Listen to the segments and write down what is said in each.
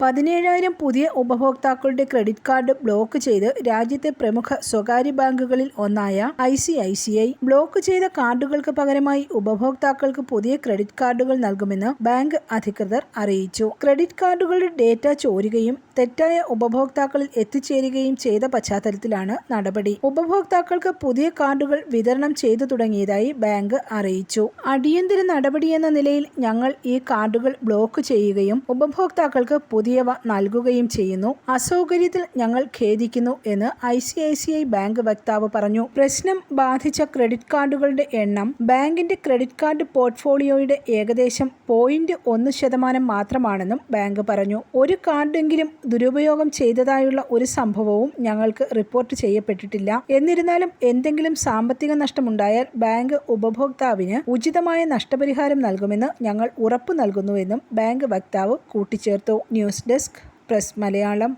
പതിനേഴായിരം പുതിയ ഉപഭോക്താക്കളുടെ ക്രെഡിറ്റ് കാർഡ് ബ്ലോക്ക് ചെയ്ത് രാജ്യത്തെ പ്രമുഖ സ്വകാര്യ ബാങ്കുകളിൽ ഒന്നായ I C I C I block ചെയ്ത കാർഡുകൾക്ക് പകരമായി ഉപഭോക്താക്കൾക്ക് പുതിയ ക്രെഡിറ്റ് കാർഡുകൾ നൽകുമെന്ന് ബാങ്ക് അധികൃതർ അറിയിച്ചു. ക്രെഡിറ്റ് കാർഡുകളുടെ ഡേറ്റ ചോരുകയും തെറ്റായ ഉപഭോക്താക്കളിൽ എത്തിച്ചേരുകയും ചെയ്ത പശ്ചാത്തലത്തിലാണ് നടപടി. ഉപഭോക്താക്കൾക്ക് പുതിയ കാർഡുകൾ വിതരണം ചെയ്തു തുടങ്ങിയതായി ബാങ്ക് അറിയിച്ചു. അടിയന്തര നടപടിയെന്ന നിലയിൽ ഞങ്ങൾ ഈ കാർഡുകൾ ബ്ലോക്ക് ചെയ്യുകയും ഉപഭോക്താക്കൾക്ക് പുതിയവ നൽകുകയും ചെയ്യുന്നു. അസൗകര്യത്തിൽ ഞങ്ങൾ ഖേദിക്കുന്നു എന്ന് I C I C I bank വക്താവ് പറഞ്ഞു. പ്രശ്നം ബാധിച്ച ക്രെഡിറ്റ് കാർഡുകളുടെ എണ്ണം ബാങ്കിന്റെ ക്രെഡിറ്റ് കാർഡ് പോർട്ട്ഫോളിയോയുടെ ഏകദേശം പോയിന്റ് ഒന്ന് ശതമാനം മാത്രമാണെന്നും ബാങ്ക് പറഞ്ഞു. ഒരു കാർഡെങ്കിലും ദുരുപയോഗം ചെയ്തതായുള്ള ഒരു സംഭവവും ഞങ്ങൾക്ക് റിപ്പോർട്ട് ചെയ്യപ്പെട്ടിട്ടില്ല. എന്നിരുന്നാലും എന്തെങ്കിലും സാമ്പത്തിക നഷ്ടമുണ്ടായാൽ ബാങ്ക് ഉപഭോക്താവിന് ഉചിതമായ നഷ്ടപരിഹാരം നൽകുമെന്ന് ഞങ്ങൾ ഉറപ്പു നൽകുന്നുവെന്നും ബാങ്ക് വക്താവ് കൂട്ടിച്ചേർത്തു. News desk press Malayalam.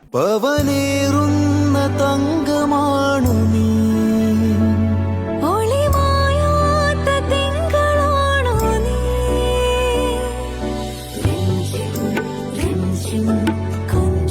തങ്കമാണു നീ. ഒളിമായാത്ത തിങ്കളാണോ